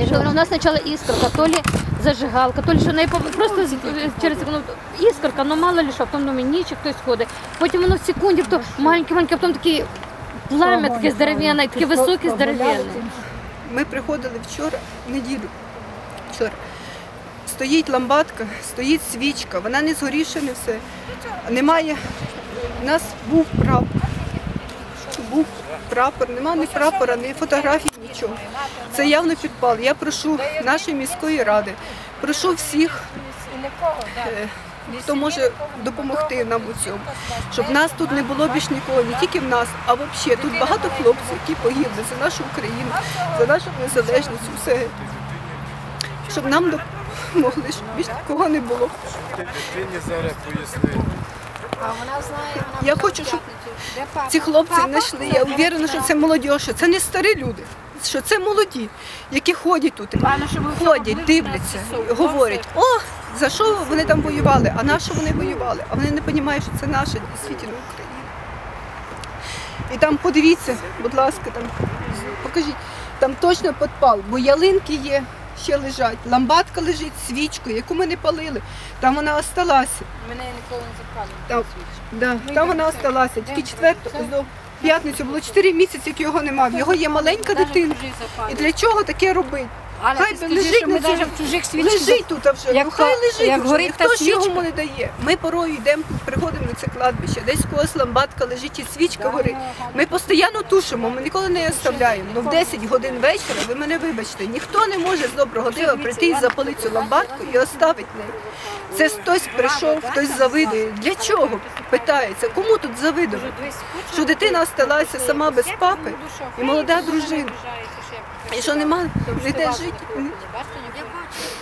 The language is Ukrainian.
Я ж говорю, у нас спочатку іскорка, то ли зажигалка, то ли що пов- просто з- через секунду іскорка, ну мало ли що, потім думаю, ні, чи хтось ходить. Потім воно в секунді, то маленьке-маленьке, а потім таке пламя таке здоровенне, таке високе, здоровенне. Ми приходили вчора, в неділю. Вчора. Стоїть ламбадка, стоїть свічка, вона не згорівша, не все. Немає. У нас був прапор. Був прапор, нема ні прапора, ні фотографій, нічого. Це явно підпал. Я прошу нашої міської ради, прошу всіх, е, хто може допомогти нам у цьому, щоб нас тут не було більш нікого, не тільки в нас, а взагалі. Тут багато хлопців, які погибли за нашу Україну, за нашу незалежність, все. Щоб нам допомогли, щоб більш такого не було. Дитині зараз Я хочу, щоб ці хлопці знайшли. Я впевнена, що це молодь, що це не старі люди, що це молоді, які ходять тут, ходять, дивляться, говорять, о, за що вони там воювали, а на що вони воювали? А вони не розуміють, що це наша дійсно Україна. І там подивіться, будь ласка, там покажіть, там точно підпал, бо ялинки є, ще лежать, ламбадка лежить, свічкою, яку ми не палили. Там вона осталася. Мене ніколи не запалили. Там, да, там вона осталася. Тільки четверту, до п'ятницю було 4 місяці, як його немає. Його є маленька дитина. І для чого таке робити? Але Хай ти скажи, лежить що ми на цьому- навіть в чужих свічках. Лежить тут а вже, Як ну хай по- лежить як вже, горить ніхто та ж йому свічка. не дає. Ми порою йдемо, приходимо на це кладбище, десь в когось ламбадка лежить і свічка горить. Ми постійно тушимо, ми ніколи не оставляємо. Ну в 10 годин вечора, ви мене вибачте, ніхто не може з доброго дива прийти і запалити цю ламбадку і оставити неї. Це хтось прийшов, хтось завидує. Для чого? Питається, кому тут завидувати? Що дитина осталася сама без папи і молода дружина. І що нема ніде жити. Я бачу.